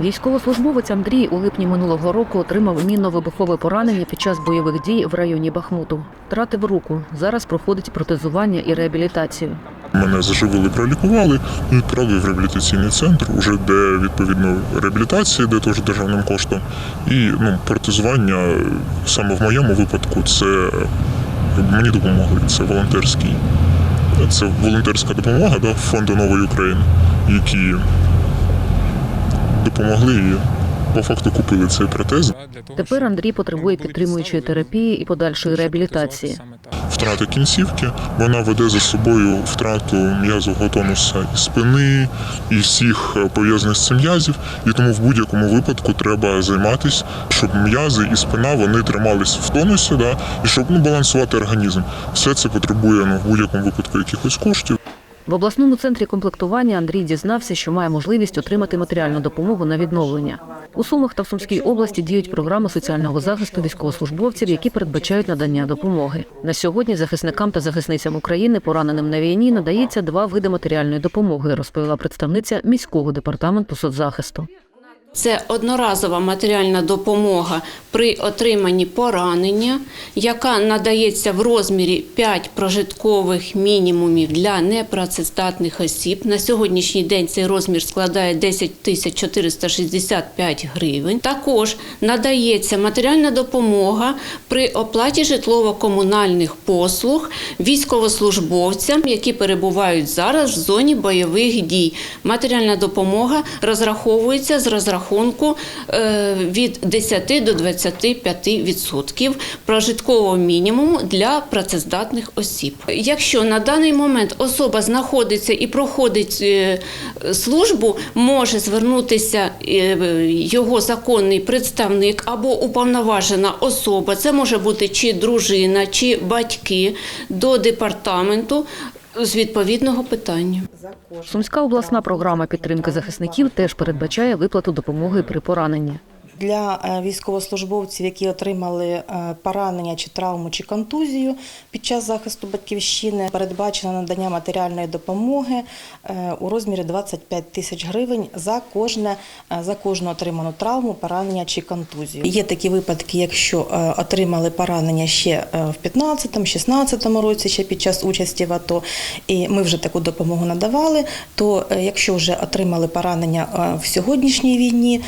Військовослужбовець Андрій у липні минулого року отримав мінно-вибухове поранення під час бойових дій в районі Бахмуту. Втратив руку. Зараз проходить протезування і реабілітацію. Мене заживили, пролікували, відправили в реабілітаційний центр, уже де відповідно реабілітація, де теж державним коштом. І ну, протезування саме в моєму випадку це мені допомогли. Це волонтерський. Це волонтерська допомога да, фонду Нової України, які допомогли і по факту купили цей протез. Тепер Андрій потребує підтримуючої терапії і подальшої реабілітації. Втрата кінцівки вона веде за собою втрату м'язового тонуса і спини, і всіх е, пов'язаних з цим м'язів. І тому в будь-якому випадку треба займатися, щоб м'язи і спина вони тримались в тонусі, да, і щоб ну, балансувати організм. Все це потребує ну, в будь-якому випадку якихось коштів. В обласному центрі комплектування Андрій дізнався, що має можливість отримати матеріальну допомогу на відновлення. У Сумах та в Сумській області діють програми соціального захисту військовослужбовців, які передбачають надання допомоги. На сьогодні захисникам та захисницям України, пораненим на війні, надається два види матеріальної допомоги, розповіла представниця міського департаменту соцзахисту. Це одноразова матеріальна допомога при отриманні поранення, яка надається в розмірі 5 прожиткових мінімумів для непрацездатних осіб. На сьогоднішній день цей розмір складає 10 тисяч 465 гривень. Також надається матеріальна допомога при оплаті житлово-комунальних послуг військовослужбовцям, які перебувають зараз в зоні бойових дій. Матеріальна допомога розраховується з розрахунку е, від 10 до 25% прожиткового мінімуму для працездатних осіб. Якщо на даний момент особа знаходиться і проходить е, службу, може звернутися е, його законний представник або уповноважена особа, це може бути чи дружина, чи батьки до департаменту з відповідного питання. Сумська обласна програма підтримки захисників теж передбачає виплату допомоги при пораненні. Для е, військовослужбовців, які отримали е, поранення чи травму чи контузію під час захисту батьківщини, передбачено надання матеріальної допомоги е, у розмірі 25 тисяч гривень за кожне за кожну отриману травму, поранення чи контузію. Є такі випадки, якщо отримали поранення ще в 15-16 році, ще під час участі в АТО, і ми вже таку допомогу надавали. То якщо вже отримали поранення в сьогоднішній війні,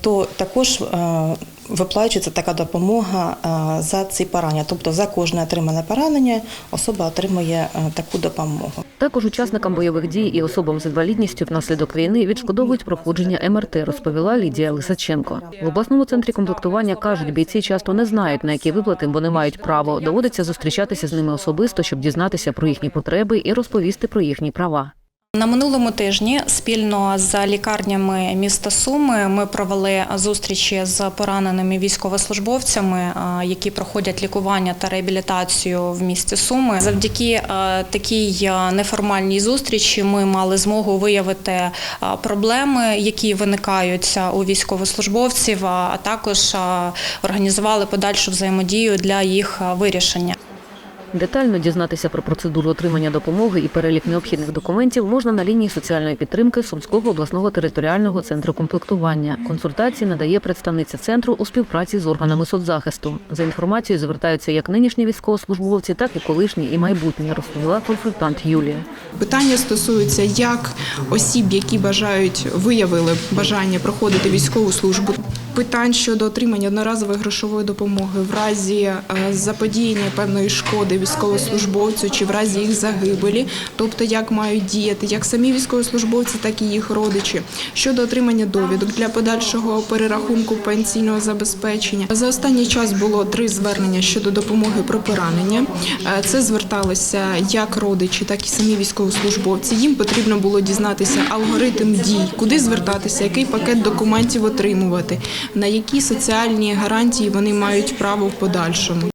то також е, виплачується така допомога е, за ці поранення. Тобто за кожне отримане поранення особа отримує е, таку допомогу. Також учасникам бойових дій і особам з інвалідністю внаслідок війни відшкодовують проходження МРТ, розповіла Лідія Лисаченко. В обласному центрі комплектування кажуть, бійці часто не знають, на які виплати вони мають право. Доводиться зустрічатися з ними особисто, щоб дізнатися про їхні потреби і розповісти про їхні права. На минулому тижні спільно з лікарнями міста Суми ми провели зустрічі з пораненими військовослужбовцями, які проходять лікування та реабілітацію в місті Суми. Завдяки такій неформальній зустрічі ми мали змогу виявити проблеми, які виникають у військовослужбовців, а також організували подальшу взаємодію для їх вирішення. Детально дізнатися про процедуру отримання допомоги і перелік необхідних документів можна на лінії соціальної підтримки Сумського обласного територіального центру комплектування. Консультації надає представниця центру у співпраці з органами соцзахисту. За інформацією звертаються як нинішні військовослужбовці, так і колишні і майбутні, розповіла консультант Юлія. Питання стосуються як осіб, які бажають виявили бажання проходити військову службу. Питань щодо отримання одноразової грошової допомоги в разі е, заподіяння певної шкоди військовослужбовцю чи в разі їх загибелі, тобто як мають діяти як самі військовослужбовці, так і їх родичі. Щодо отримання довідок для подальшого перерахунку пенсійного забезпечення. За останній час було три звернення щодо допомоги про поранення. Е, Це зверталися як родичі, так і самі військовослужбовці. Їм потрібно було дізнатися алгоритм дій, куди звертатися, який пакет документів отримувати, на які соціальні гарантії вони мають право в подальшому.